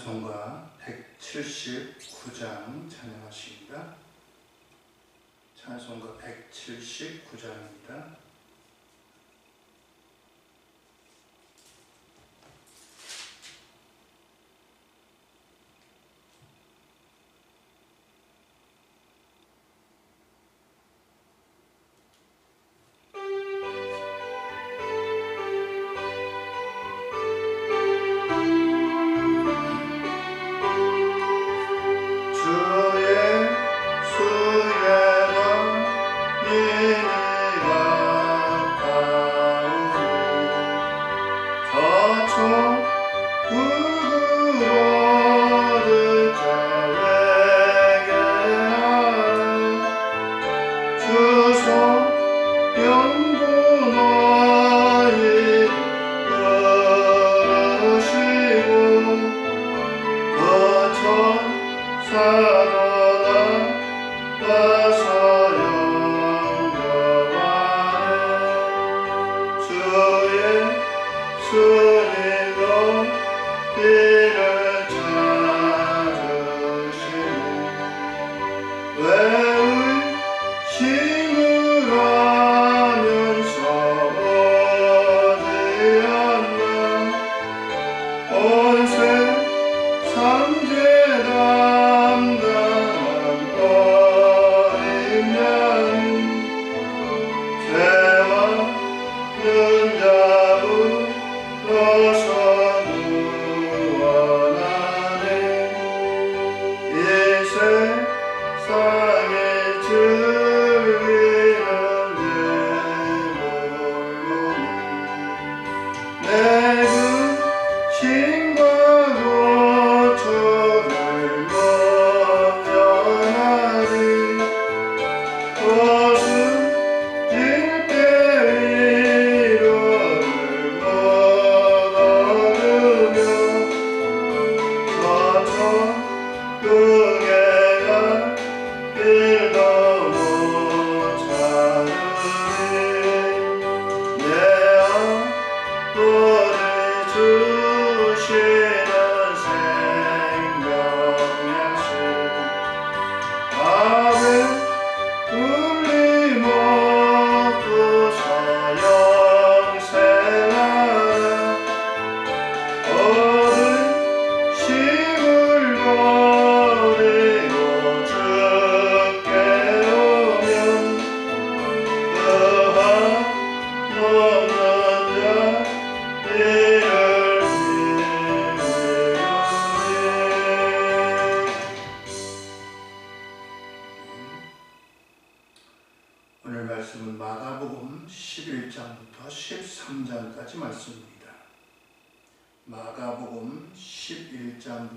찬송가 179장 찬양하십니다. 찬송가 179장입니다. 사로 세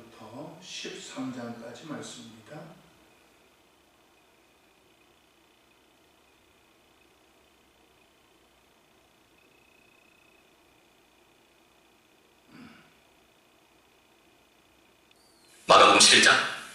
11장부터 13장까지 말씀입니다. 마가복음 11장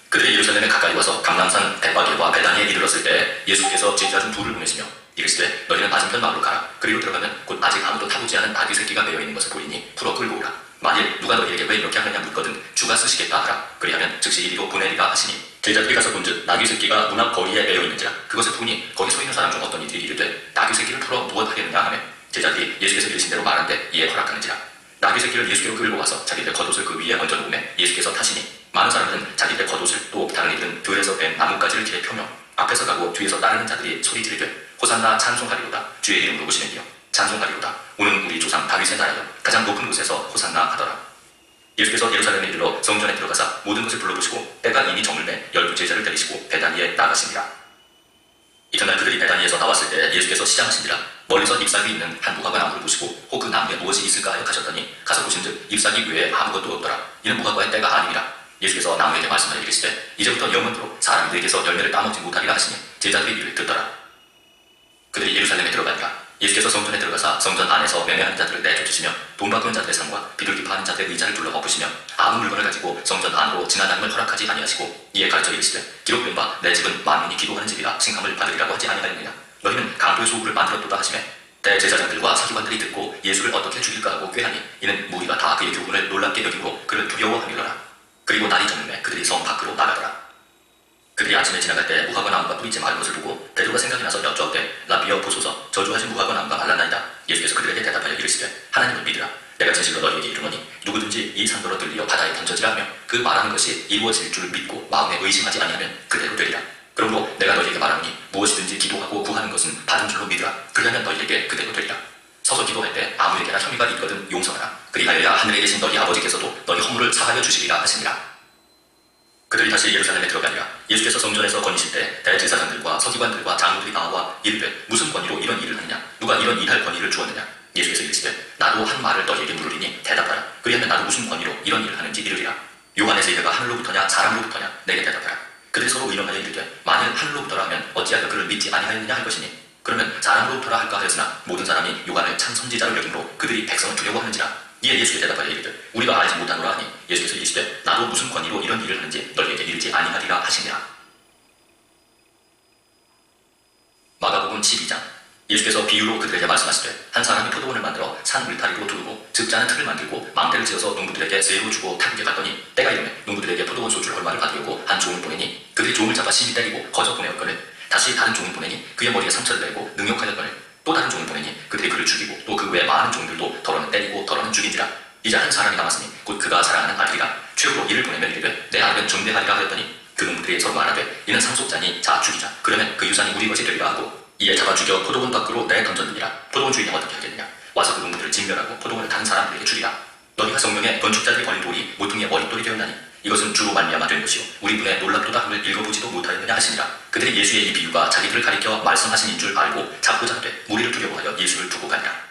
그들이 예루살렘에 가까이 와서 감람산 대바길과 베다니에 이르렀을 때 예수께서 제자 중 둘을 보내시며 이르시되 너희는 맞은편 마을로 가라. 그리로 들어가면 곧 아직 아무도 타보지 않은 나귀 새끼가 매여 있는 것을 보이니 풀어 끌고 오라. 만일 누가 너희에게 왜 이렇게 하느냐 묻거든 주가 쓰시겠다 하라. 그리하면 즉시 이리로 보내리라 하시니. 제자들이 가서 본즉 나귀 새끼가 문 앞 거리에 매여 있는지라. 그것을 보니 거기 서 있는 사람 중 어떤 이들이 이르되 나귀 새끼를 풀어 무엇 하겠느냐 하며 제자들이 예수께서 이르신 대로 말한데 이에 허락하는지라. 나귀 새끼를 예수께로 끌고 와서 자기들 겉옷을 그 위에 얹어 놓음에 예수께서 타시니. 많은 사람들은 자기들 겉옷을 또 다른 이들은 들에서 뺀 나뭇가지를 길에 펴며 앞에서 가고 뒤에서 따르는 자들이 소리 지르되 호산나 찬송하리로다. 주의 이름으로 오시는이여 찬송하리로다. 오는 우리 조상 다윗의 나라여 가장 높은 곳에서 호산나 하더라. 예수께서 예루살렘에 이르러 성전에 들어가사 모든 것을 불러보시고 때가 이미 저물매 열두 제자를 데리시고 베다니에 나가시니라 이튿날 그들이 베다니에서 나왔을 때 예수께서 시장하시니라. 멀리서 잎사귀 있는 한 무화과 나무를 보시고 혹 그 나무에 무엇이 있을까 하여 가셨더니 가서 보신즉 잎사귀 외에 아무것도 없더라. 이는 무화과의 때가 아니니라. 예수께서 나무에게 말씀하여 이르시되 이제부터 영원토록 사람이 너에게서 열매를 따먹지 못하리라 하시니 제자들이 이를 듣더라 그들이 예루살렘에 들어가니라. 예수께서 성전에 들어가사 성전 안에서 매매하는 자들을 내쫓으시며 돈 바꾸는 자들의 상과 비둘기파하는 자들의 의자를 둘러 엎으시며 아무 물건을 가지고 성전 안으로 지나다님을 허락하지 아니하시고 이에 가르쳐 이르시되 기록된 바 내 집은 만민이 기도하는 집이라 칭함을 받으리라고 하지 아니하였느냐 너희는 강도의 소굴을 만들었도다 하시며 대제사장들과 서기관들이 듣고 예수를 어떻게 죽일까 하고 꾀하니 이는 무리가 다 그의 교훈을 놀랍게 여기고 그를 두려워함이로라. 그리고 날이 저물매 그들이 성 밖으로 나가더라. 그들이 아침에 지나갈 때 무화과 나무가 뿌리째 마른 것을 보고 베드로가 생각이 나서 여쭈었되 라비어 보소서 저주하신 무화과 나무가 말랐나이다. 예수께서 그들에게 대답하여 이르시되 하나님을 믿으라. 내가 진실로 너희에게 이르노니 누구든지 이 산도로 들리어 바다에 던져지라 하며 그 말하는 것이 이루어질 줄 믿고 마음에 의심하지 아니하면 그대로 되리라. 그러므로 내가 너희에게 말하노니 무엇이든지 기도하고 구하는 것은 받은 줄로 믿으라. 그리하면 너희에게 그대로 되리라. 서서 기도할 때 아무에게나 혐의가 있거든 용서하라. 그리하여야 하늘에 계신 너희 아버지께서도 너희 허물을 사하여 주시리라 하시니라. 그들이 다시 예루살렘에 들어가니라. 예수께서 성전에서 거니실 때 대제사장들과 서기관들과 장로들이 나와 이르되 무슨 권위로 이런 일을 하느냐? 누가 이런 일할 권위를 주었느냐? 예수께서 이르시되 나도 한 말을 너희에게 물으리니 대답하라. 그리하면 나도 무슨 권위로 이런 일을 하는지 이르리라. 요한의 세례가 하늘로부터냐 사람으로부터냐 내게 대답하라. 그들이 서로 의논하여 이르되 만일 하늘로부터라 하면 어찌하여 그를 믿지 아니하였느냐 할 것이니 그러면 사람으로부터라 할까 하였으나 모든 사람이 요한을 참 선지자로 여김으로 그들이 백성을 두려워하는지라 이에 예수께 대답하여 이르되 우리가 알지 못하노라 하니 예수께서 이르시되 나도 무슨 권위로 이런 일을 하는지 너희에게 이르지 아니하리라 하시니라. 마가복음 12장. 예수께서 비유로 그들에게 말씀하시되 한 사람이 포도원을 만들어 산 울타리로 두르고 즙자는 틀을 만들고 망대를 지어서 농부들에게 세로 주고 타국에 갔더니 때가 이르매 농부들에게 포도원 소주를 얼마를 받으려고 한 종을 보내니 그들이 종을 잡아 심히 때리고 거저 보내었거늘. 다시 다른 종을 보내니 그의 머리에 상처를 내고 능욕하였거늘 또 다른 보내니 그들이 그를 죽이고 또 그 외 많은 종들도 덜어는 때리고 덜어는 죽인지라. 이제 한 사람이 남았으니 곧 그가 사랑하는 아들이라. 최후로 이를 보내면 이르되 내 아들은 존대하리라 하였더니 그 농부들이 서로 말하되 이는 상속자니 자 죽이자. 그러면 그 유산이 우리 것이 되리라 하고 이에 잡아 죽여 포도원 밖으로 내 던졌느니라. 포도원 주인이 어떻게 하겠느냐? 와서 그 농부들을 진멸하고 포도원을 다른 사람들에게 주리라. 너희가 성령에 건축자들이 버린 돌이 모퉁이의 머릿돌이 되었나니 이것은 말미암아 된 것이요. 우리 분의 놀랍도다 함을 읽어보지도 못하였느냐 하시니라. 그들이 예수의 이 비유가 자기들을 가리켜 말씀하신인 줄 알고 잡고자 하되 무리를 두려워하여 예수를 두고 가니라.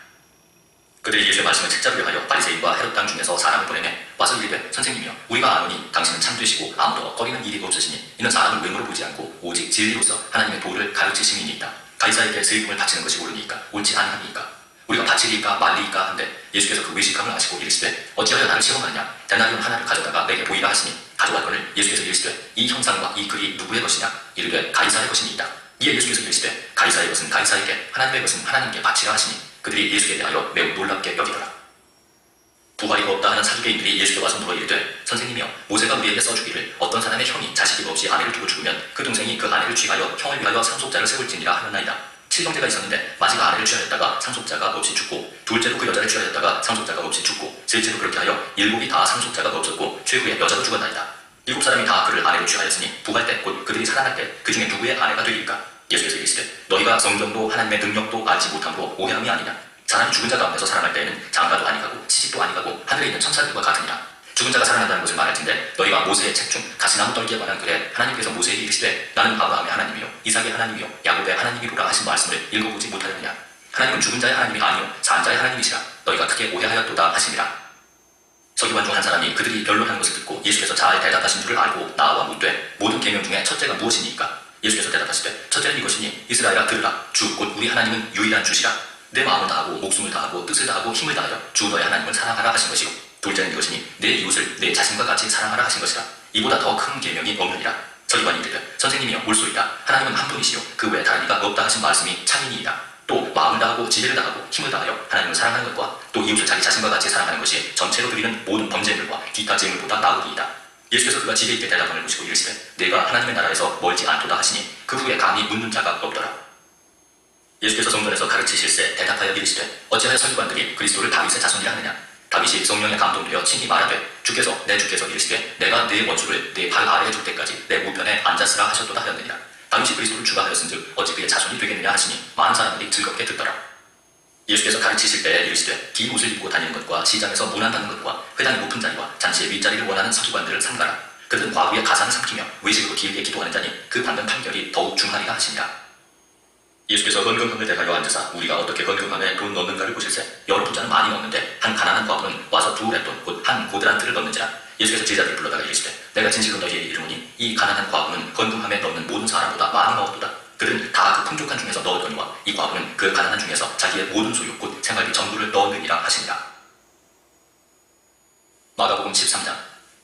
그들이 예수의 말씀을 책잡으려 하여 바리새인과 헤롯 땅 중에서 사람을 보내매 와서 이르되 선생님이여 우리가 아노니 당신은 참되시고 아무도 꺼리는 일이 없으시니 이는 사람을 외모로 보지 않고 오직 진리로서 하나님의 도를 가르치심이니이다. 가이사에게 세금을 바치는 것이 옳으니까 옳지 아니하니까 우리가 바치리까 말리까 한데 예수께서 그 의식함을 아시고 이르시되 어찌하여 나를 시험하느냐? 데나리온 하나를 가져다가 내게 보이라 하시니 가져왔거늘 예수께서 이르시되 이 형상과 이 글이 누구의 것이냐? 이르되 가이사의 것이니이다. 이에 예수께서 이르시되 가이사의 것은 가이사에게 하나님의 것은 하나님께 바치라 하시니 그들이 예수께 대하여 매우 놀랍게 여기더라. 부활이 없다 하는 사두개인들이 예수께 와서 물어 이르되 선생님이여 모세가 우리에게 써주기를 어떤 사람의 형이 자식이 없이 아내를 두고 죽으면 그 동생이 그 아내를 취하여 형을 위하여 상속자를 세울지니라 하였나이다 칠형제가 있었는데 마지가 아내를 취하였다가 상속자가 없이 죽고 둘째로 그 여자를 취하였다가 상속자가 없이 죽고 셋째로 그렇게 하여 일곱이 다 상속자가 없었고 최후에 여자도 죽었나이다. 일곱 사람이 다 그를 아내로 취하였으니 부활 때 곧 그들이 살아날 때 그 중에 누구의 아내가 되리까? 예수께서 이르시되 너희가 성경도 하나님의 능력도 알지 못함으로 오해함이 아니냐? 사람이 죽은 자 가운데서 살아날 때에는 장가도 아니가고 시집도 아니가고 하늘에 있는 천사들과 같으니라 죽은 자가 살아난다는 것을 말할 텐데 너희가 모세의 책 중 가시나무 떨기에 관한 글에 하나님께서 모세에게 이르시되 나는 아브라함의 하나님이요 이삭의 하나님이요 야곱의 하나님이로라 하신 말씀을 읽어보지 못하였느냐? 하나님은 죽은 자의 하나님이 아니요 산 자의 하나님이시라. 너희가 크게 오해하였도다 하시니라. 서기관 중 한 사람이 그들이 변론하는 것을 듣고 예수께서 잘 대답하신 줄을 알고 나와 묻되 모든 계명 중에 첫째가 무엇이니까? 예수께서 대답하시되 첫째는 이것이니 이스라엘아 들으라. 주 곧 우리 하나님은 유일한 주시라. 내 마음을 다하고 목숨을 다하고 뜻을 다하고 힘을 다하여 주 너의 하나님을 사랑하라 하신 것이요 둘째는 이것이니 내 이웃을 내 자신과 같이 사랑하라 하신 것이라. 이보다 더 큰 계명이 없느니라. 서기관이 이르되 선생님이여 옳소이다. 하나님은 한 분이시요. 그 외에 다른 이가 없다 하신 말씀이 참이니이다 또 마음을 다하고 지혜를 다하고 힘을 다하여 하나님을 사랑하는 것과 또 이웃을 자기 자신과 같이 사랑하는 것이 전체로 드리는 모든 범죄물과 기타 제물보다 나으리이다. 예수께서 그가 지혜 있게 대답함을 보시고 이르시되 내가 하나님의 나라에서 멀지 않도다 하시니 그 후에 감히 묻는 자가 없더라. 예수께서 성전에서 가르치실세 대답하여 이르시되 어찌하여 서기관들이 그리스도를 다윗의 자손이라 하느냐 다윗이 성령에 감동되어 친히 말하되 주께서 내 주께서 이르시되 내가 네 원수를 네 발 아래에 줄 때까지 내 우편에 앉았으라 하셨도다 하였느니라. 다윗이 그리스도를 주가 하였은즉 어찌 그의 자손이 되겠느냐 하시니 많은 사람들이 즐겁게 듣더라. 예수께서 가르치실 때 이르시되 긴 옷을 입고 다니는 것과 시장에서 문안받는 것과 회당의 높은 자리와 잔치의 윗자리를 원하는 서기관들을 삼가라. 그들은 과부의 가산을 삼키며 외식으로 길게 기도하는 자니 그 받는 판결이 더욱 중하리라 하시니라 예수께서 건금함을 대하여 앉으사 우리가 어떻게 건금함에 돈 넣는가를 보실세? 여러 부자는 많이 넣는데 한 가난한 과부는 와서 두 렛돈 곧 한 고드란 틀을 넣는지라. 예수께서 제자들을 불러다가 이르시되 내가 진실로 너희에게 이르노니 이 가난한 과부는 건금함에 넣는 모든 사람보다 많이 넣었도다. 그들은 다 그 풍족한 중에서 넣었거니와 이 과부는 그 가난한 중에서 자기의 모든 소유 곧 생활비 전부를 넣었느니라 하시니라. 마가복음 13장.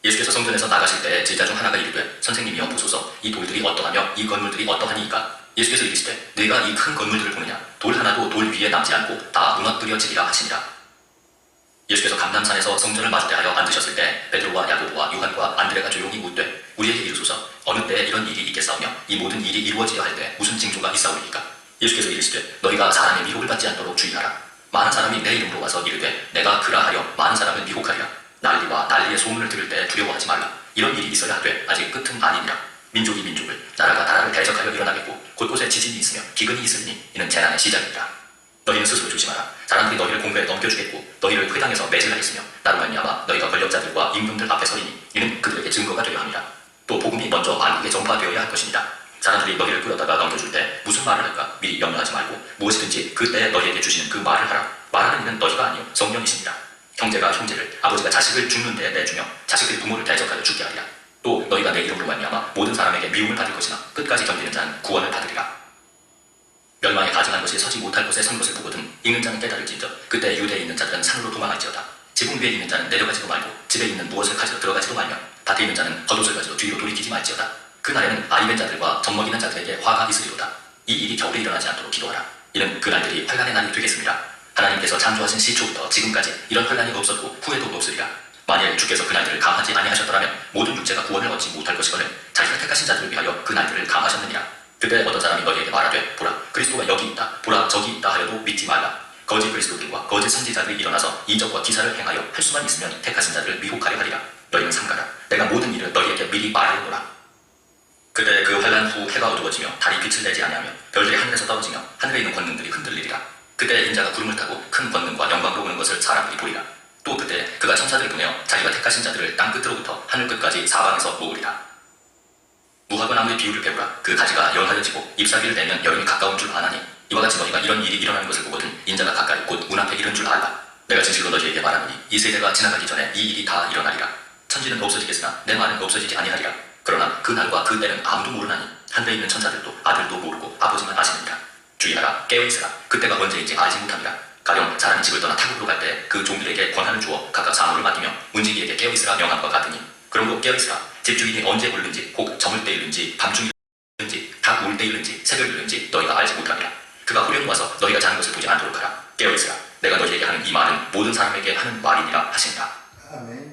예수께서 성전에서 나가실 때 제자 중 하나가 이르되 선생님이여 보소서 이 돌들이 어떠하며 이 건물들이 어떠하니이까 예수께서 이르시되 내가 이 큰 건물들을 보느냐? 돌 하나도 돌 위에 남지 않고 다 무너뜨려지리라 하시니라. 예수께서 감남산에서 성전을 맞대하여 앉으셨을 때 베드로와 야고보와 요한과 안드레가 조용히 묻되 우리에게 이르소서. 어느 때에 이런 일이 있겠사오며 이 모든 일이 이루어지려 할 때 무슨 징조가 있사오리이까? 예수께서 이르시되 너희가 사람의 미혹을 받지 않도록 주의하라. 많은 사람이 내 이름으로 와서 이르되 내가 그라 하여 많은 사람을 미혹하리라. 난리와 난리의 소문을 들을 때 두려워하지 말라. 이런 일이 있어야 하되 아직 끝은 아니니라 민족이 민족을 나라가 나라를 대적하여 일어나겠고 곳곳에 지진이 있으며 기근이 있으니 이는 재난의 시작이니라. 너희는 스스로 조심하라. 사람들이 너희를 공회에 넘겨주겠고 너희를 회당에서 매질하겠으며 나로 말미암아 너희가 권력자들과 임금들 앞에 서리니 이는 그들에게 증거가 되려 함이라. 또 복음이 먼저 만국에 전파되어야 할 것입니다 사람들이 너희를 끌어다가 넘겨줄 때 무슨 말을 할까 미리 염려하지 말고 무엇이든지 그때에 너희에게 주시는 그 말을 하라. 말하는 이는 너희가 아니요 성령이십니다. 형제가 형제를 아버지가 자식을 죽는 데에 내주며 자식들이 부모를 대적하여 죽게 하리라 또 너희가 내 이름으로 말미암아 모든 사람에게 미움을 받을 것이나 끝까지 견디는 자는 구원을 받으리라. 멸망에 가증한 것이 서지 못할 것에 선 것을 보거든 읽는 자는 깨달을진저 그때 유대에 있는 자들은 산으로 도망할지어다. 지붕 위에 있는 자는 내려가지도 말고 집에 있는 무엇을 가지러 들어가지도 말며 밭에 있는 자는 겉옷을 가지러 뒤로 돌이키지 말지어다. 그날에는 아이된 자들과 젖먹이는 자들에게 화가 있으리로다. 이 일이 겨울에 일어나지 않도록 기도하라. 이는 그 날들이 환란의 날이 되겠습니다. 하나님께서 창조하신 시초부터 지금까지 이런 환란이 없었고 후에도 없으리라 만일 주께서 그 날들을 감하지 아니하셨더라면 모든 육체가 구원을 얻지 못할 것이거늘 자기가 택하신 자들을 위하여 그 날들을 감하셨느니라. 그때 어떤 사람이 너희에게 말하되 보라 그리스도가 여기 있다 보라 저기 있다 하여도 믿지 말라. 거짓 그리스도들과 거짓 선지자들이 일어나서 이적과 기사를 행하여 할 수만 있으면 택하신 자들을 미혹하려 하리라. 너희는 삼가라. 내가 모든 일을 너희에게 미리 말하였노라. 그때 그 환란 후 해가 어두워지며 달이 빛을 내지 아니하며 별들이 하늘에서 떨어지며 하늘에 있는 권능들이 흔들리리라. 그때 인자가 구름을 타고 큰 권능과 영광으로 오는 것을 사람들이 보리라 또 그때 그가 천사들을 보내어 자기가 택하신 자들을 땅 끝으로부터 하늘 끝까지 사방에서 모으리라. 무화과 나무의 비유를 배우라 그 가지가 연하여지고 잎사귀를 내면 여름이 가까운 줄 아나니 이와 같이 너희가 이런 일이 일어나는 것을 보거든 인자가 가까이 곧 문 앞에 이른 줄 알라 내가 진실로 너희에게 말하노니 이 세대가 지나가기 전에 이 일이 다 일어나리라. 천지는 없어지겠으나 내 말은 없어지지 아니하리라. 그러나 그 날과 그 때는 아무도 모르나니 하늘에 있는 천사들도 아들도 모르고 아버지만 아시느니라. 주의하라 깨어있으라. 그때가 언제인지 알지 사람이 집을 떠나 타국으로 갈 때 그 종들에게 권한을 주어 각각 사무를 맡기며 문지기에게 깨어있으라 명함과 같으니 그러므로 깨어있으라. 집주인이 언제 울는지 혹 저물 때일는지 밤중일는지 닭울 때일는지 새벽일는지 너희가 알지 못함이라. 그가 후련히 와서 너희가 자는 것을 보지 않도록 하라. 깨어있으라. 내가 너희에게 하는 이 말은 모든 사람에게 하는 말이니라 하시니라. 아멘.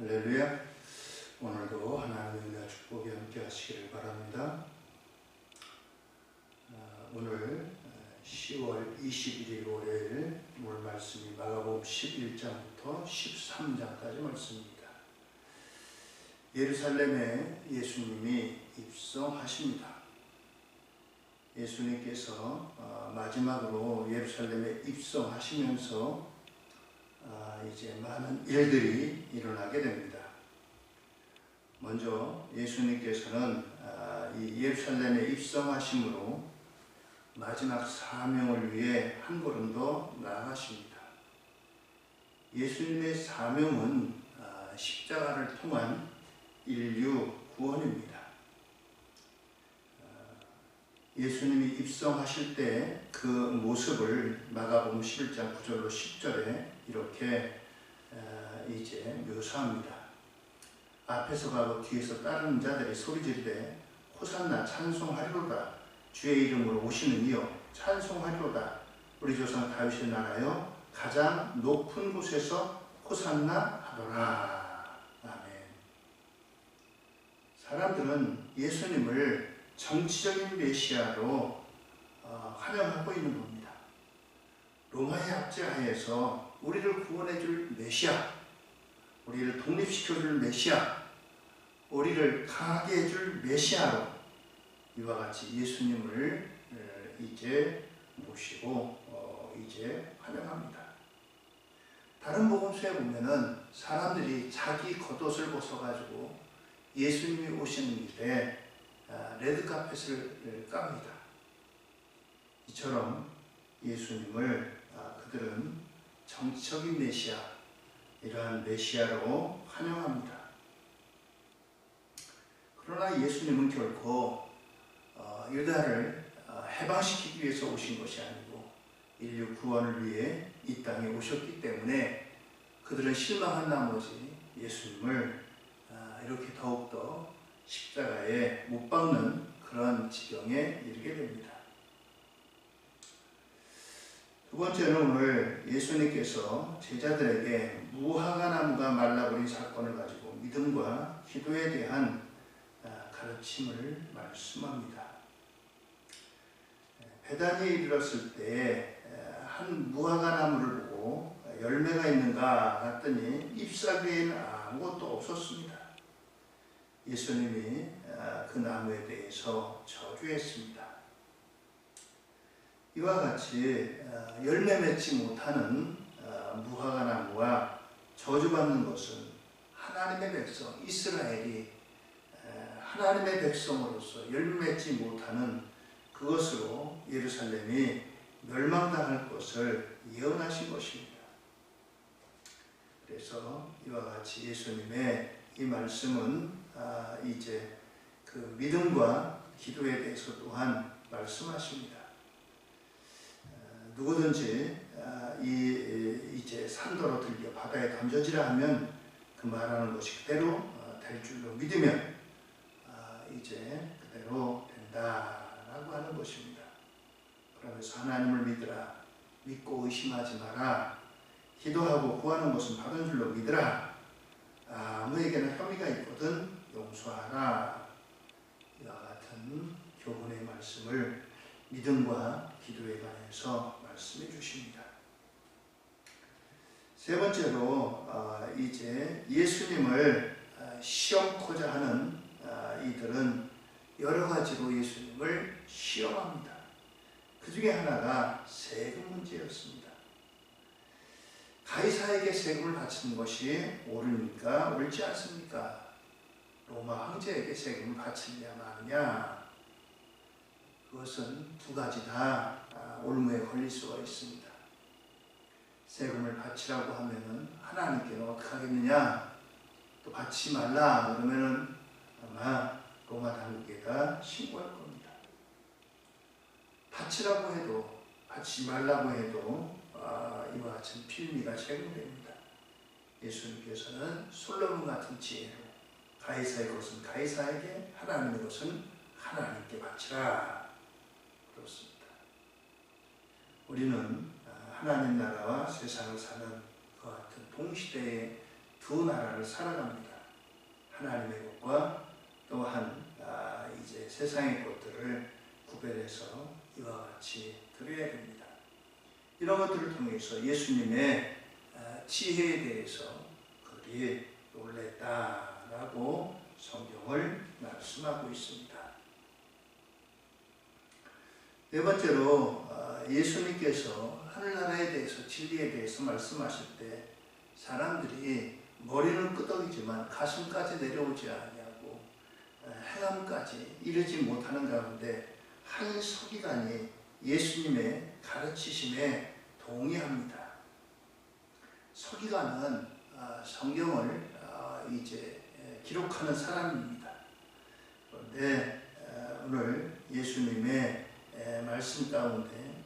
할렐루야. 오늘도 하나님의 축복이 함께 하시기를 바랍니다. 아, 오늘 10월 21일 월요일 오늘 말씀이 마가복음 11장부터 13장까지 말씀입니다. 예루살렘에 예수님이 입성하십니다. 예수님께서 어, 마지막으로 예루살렘에 입성하시면서 아, 이제 많은 일들이 일어나게 됩니다. 먼저 예수님께서는 아, 이 예루살렘에 입성하심으로 마지막 사명을 위해 한 걸음 더 나아가십니다. 예수님의 사명은 아, 십자가를 통한 인류 구원입니다. 아, 예수님이 입성하실 때 그 모습을 마가복음 11장 9절로 10절에 이렇게 어, 이제 묘사합니다. 앞에서 가고 뒤에서 따르는 자들이 소리 지르되 호산나 찬송하리로다. 주의 이름으로 오시는 이여 찬송하리로다. 우리 조상 다윗의 나라여 가장 높은 곳에서 호산나 하더라. 아멘. 사람들은 예수님을 정치적인 메시아로 어, 환영하고 있는 겁니다. 로마의 압제하에서 우리를 구원해줄 메시아, 우리를 독립시켜줄 메시아, 우리를 강하게 해줄 메시아로 이와 같이 예수님을 에, 이제 모시고 어, 이제 환영합니다. 다른 복음서에 보면은 사람들이 자기 겉옷을 벗어가지고 예수님이 오시는 길에 아, 레드카펫을 깝니다. 이처럼 예수님을 아, 그들은 정치적인 메시아, 이러한 메시아로 환영합니다. 그러나 예수님은 결코 어, 유다를 어, 해방시키기 위해서 오신 것이 아니고 인류 구원을 위해 이 땅에 오셨기 때문에 그들은 실망한 나머지 예수님을 아, 이렇게 더욱더 십자가에 못 박는 그런 지경에 이르게 됩니다. 두 번째는 오늘 예수님께서 제자들에게 무화과 나무가 말라버린 사건을 가지고 믿음과 기도에 대한 아, 가르침을 말씀합니다. 배단에 이르렀을 때 한 무화과 나무를 보고 열매가 있는가 봤더니 잎사귀에는 아무것도 없었습니다. 예수님이 아, 그 나무에 대해서 저주했습니다. 이와 같이 아, 열매 맺지 못하는 아, 무화과 나무와 저주받는 것은 하나님의 백성 이스라엘이 하나님의 백성으로서 열매 맺지 못하는 그것으로 예루살렘이 멸망당할 것을 예언하신 것입니다. 그래서 이와 같이 예수님의 이 말씀은 아, 이제 그 믿음과 기도에 대해서 또한 말씀하십니다. 아, 누구든지 아, 이 이제 산도로 들려 바다에 던져지라 하면 그 말하는 것이 그대로 어, 될 줄로 믿으면 아, 이제 그대로 된다라고 하는 것입니다. 그러면서 하나님을 믿으라. 믿고 의심하지 마라. 기도하고 구하는 것은 받은 줄로 믿으라. 아무에게나 혐의가 있거든 용서하라. 이와 같은 교훈의 말씀을 믿음과 기도에 관해서 말씀해 주십니다. 세 번째로 어, 이제 예수님을 어, 시험코자 하는 어, 이들은 여러 가지로 예수님을 시험합니다. 그 중에 하나가 세금 문제였습니다. 가이사에게 세금을 바치는 것이 옳으니까 옳지 않습니까? 로마 황제에게 세금을 바치느냐 마느냐 그것은 두 가지 다 아, 올무에 걸릴 수가 있습니다. 세금을 바치라고 하면은 하나님께는 어떻게 하겠느냐 또 받지 말라 그러면은 아마 로마 당국에다 신고할 겁니다. 바치라고 해도 받지 말라고 해도 아, 이와 같은 필미가 제공됩니다. 예수님께서는 솔로몬 같은 지혜로 가이사의 것은 가이사에게 하나님의 것은 하나님께 바치라 그렇습니다. 우리는 아, 하나님 나라와 세상을 사는 그 같은 동시대의 두 나라를 살아갑니다. 하나님의 것과 또한 아, 이제 세상의 것들을 구별해서 이와 같이 드려야 됩니다. 이런 것들을 통해서 예수님의 아, 지혜에 대해서 그들이 놀랬다라고 성경을 말씀하고 있습니다. 네 번째로 아, 예수님께서 하늘나라에 대해서 진리에 대해서 말씀하실 때 사람들이 머리는 끄덕이지만 가슴까지 내려오지 않냐고 해감까지 이르지 못하는 가운데 한 서기관이 예수님의 가르치심에 동의합니다. 서기관은 아, 성경을 아, 이제 기록하는 사람입니다. 그런데 오늘 예수님의 말씀 가운데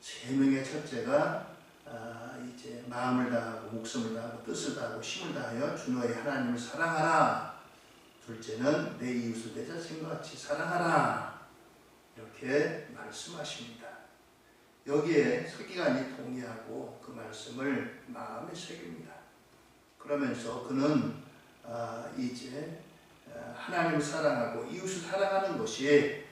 세 명의 첫째가 아, 이제 마음을 다하고 목숨을 다하고 뜻을 다하고 힘을 다하여 주 너의 하나님을 사랑하라. 둘째는 내 이웃을 내 자신과 같이 사랑하라. 이렇게 말씀하십니다. 여기에 서기관이 동의하고 그 말씀을 마음에 새깁니다. 그러면서 그는 아, 이제 하나님을 사랑하고 이웃을 사랑하는 것이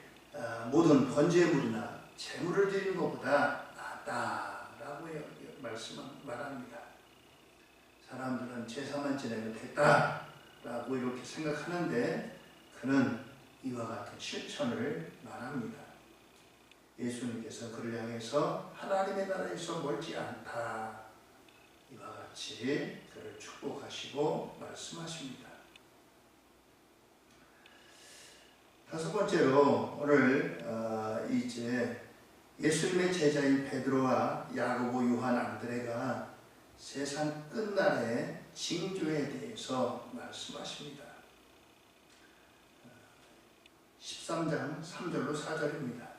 모든 번제물이나 재물을 드리는 것보다 낫다라고 말씀 말합니다. 사람들은 제사만 지내면 됐다라고 이렇게 생각하는데 그는 이와 같은 실천을 말합니다. 예수님께서 그를 향해서 하나님의 나라에서 멀지 않다. 이와 같이 그를 축복하시고 말씀하십니다. 다섯 번째로 오늘 어, 이제 예수님의 제자인 베드로와 야고보, 요한, 안드레가 세상 끝날의 징조에 대해서 말씀하십니다. 13장 3절로 4절입니다.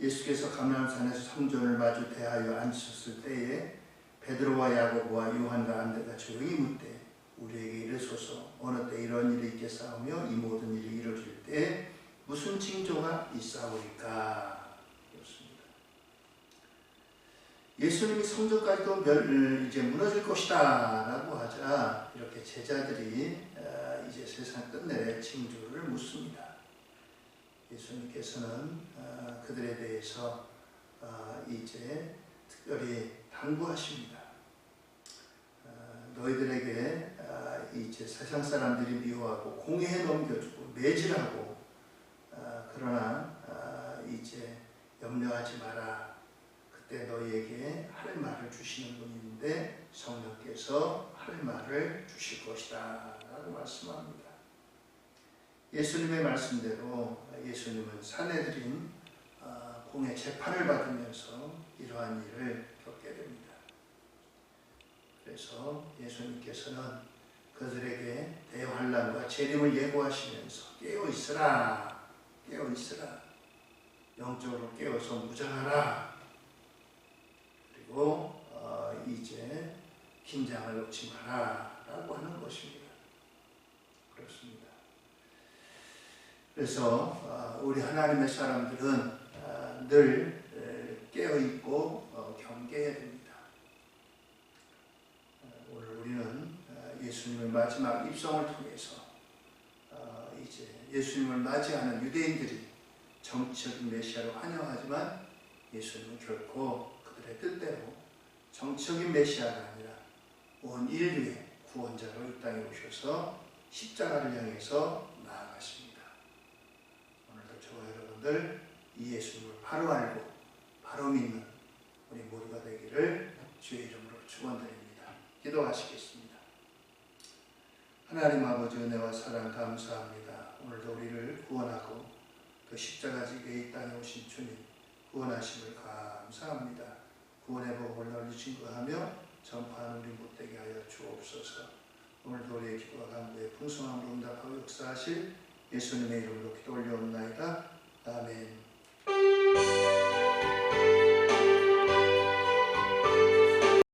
예수께서 감람산에서 성전을 마주 대하여 앉으셨을 때에 베드로와 야고보와 요한과 안드레가 조용히 묻되 우리에게 이르소서 어느 때 이런 일이 있겠사오며 이 모든 일이 이루어질 때 무슨 징조가 있사오리까 였습니다. 예수님이 성전까지도 멸, 이제 무너질 것이다 라고 하자 이렇게 제자들이 어, 이제 세상 끝내 징조를 묻습니다. 예수님께서는 어, 그들에 대해서 어, 이제 특별히 당부하십니다. 어, 너희들에게 어, 이제 세상 사람들이 미워하고 공회에 넘겨주고 매질하고 어, 그러나 어, 이제 염려하지 마라. 그때 너희에게 할 말을 주시는 있는데 성령께서 할 말을 주실 것이다 라고 말씀합니다. 예수님의 말씀대로 예수님은 사내들인 어, 공의 재판을 받으면서 이러한 일을 겪게 됩니다. 그래서 예수님께서는 그들에게 대환란과 재림을 예고하시면서 깨어 있으라, 깨어 있으라, 영적으로 깨어서 무장하라. 그리고 어, 이제 긴장을 놓지 마라라고 하는 것입니다. 그래서 어, 우리 하나님의 사람들은 어, 늘 깨어 있고 어, 경계해야 됩니다. 오늘 우리는 예수님의 마지막 입성을 통해서 이제 예수님을 맞이하는 유대인들이 정치적인 메시아로 환영하지만 예수님은 결코 그들의 뜻대로 정치적인 메시아가 아니라 온 인류의 구원자로 이 땅에 오셔서 십자가를 향해서 나아가십니다. 여러분들 이 예수님을 바로 알고 바로 믿는 우리 모두가 되기를 주의 이름으로 축원드립니다. 기도하시겠습니다. 하나님 아버지 은혜와 사랑 감사합니다. 오늘도 우리를 구원하고 그 십자가 지게 이 땅에 오신 주님 구원하심을 감사합니다. 구원의 복을 널리 증거하며 전파하는 우리 못되게 하여 주옵소서. 오늘도 우리의 기도와 간구에 풍성함으로 응답하고 역사하실 예수님의 이름으로 기도 올려옵나이다. 아멘.